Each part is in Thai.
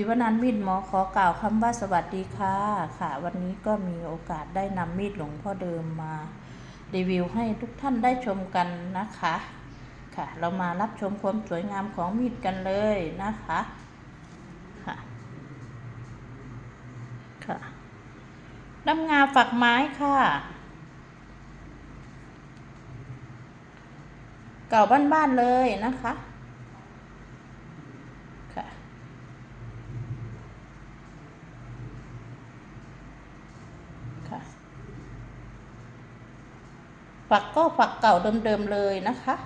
ศิวนันท์มีดหมอขอกล่าวคำว่าสวัสดีค่ะค่ะ วันนี้ก็มีโอกาสได้นำมีดหลวงพ่อเดิมมา รีวิวให้ทุกท่านได้ชมกันนะคะ ค่ะ เรามารับชมความสวยงามของมีดกันเลยนะคะค่ะค่ะน้ำงาฝักไม้ค่ะ เก่าบ้านๆเลยนะคะ ค่ะ ค่ะ ฝักก็ฝักเก่าเดิมๆเลยนะคะ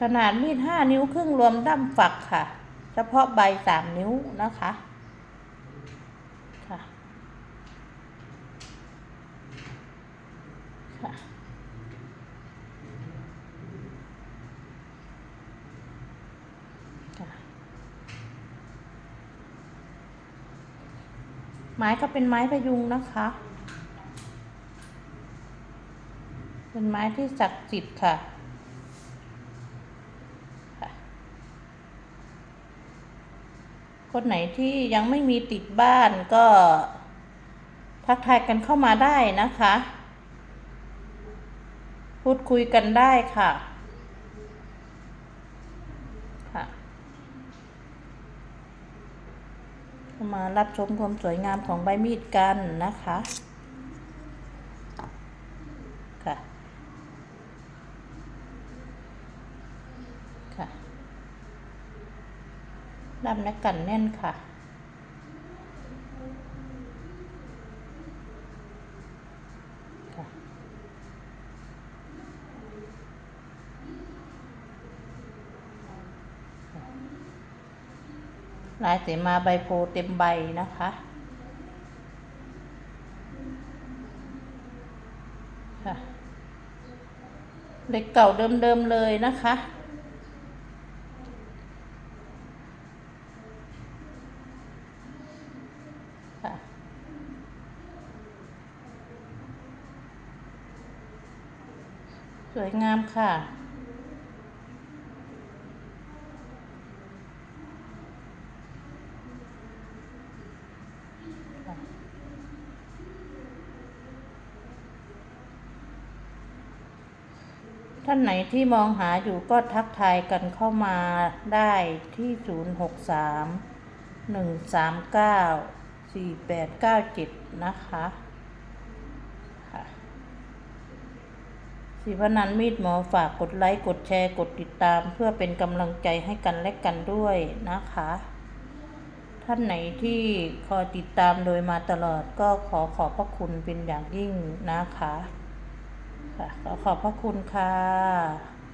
ขนาดมีดห้านิ้วครึ่งรวมด้ามฝักค่ะ เฉพาะใบสามนิ้วนะคะค่ะ ไม้ก็เป็นไม้พยุงนะคะ เป็นไม้ที่ศักดิ์สิทธิ์ค่ะค่ะคนไหนที่ยังไม่มีติดบ้านก็ทักทายกันเข้ามาได้นะคะ พูดคุยกันได้ค่ะ ค่ะเข้า มารับชมความสวยงามของใบมีดกันนะคะค่ะค่ะดำและกันแน่นค่ะค่ะ ลายเสมาใบโพเต็มใบนะคะ ค่ะเหล็กเก่าเดิมๆเลยนะคะค่ะสวยงามค่ะ ท่านไหนที่มองหาอยู่ก็ทักทายกันเข้ามาได้ที่ 063 139 4897 นะคะค่ะสิวนันมีดหมอฝากกดไลค์ กดแชร์ กดติดตาม เพื่อเป็นกำลังใจให้กันและกันด้วยนะคะ ท่านไหนที่คอยติดตามโดยมาตลอดก็ขอขอบพระคุณเป็นอย่างยิ่งนะคะ ค่ะขอขอบพระคุณค่ะ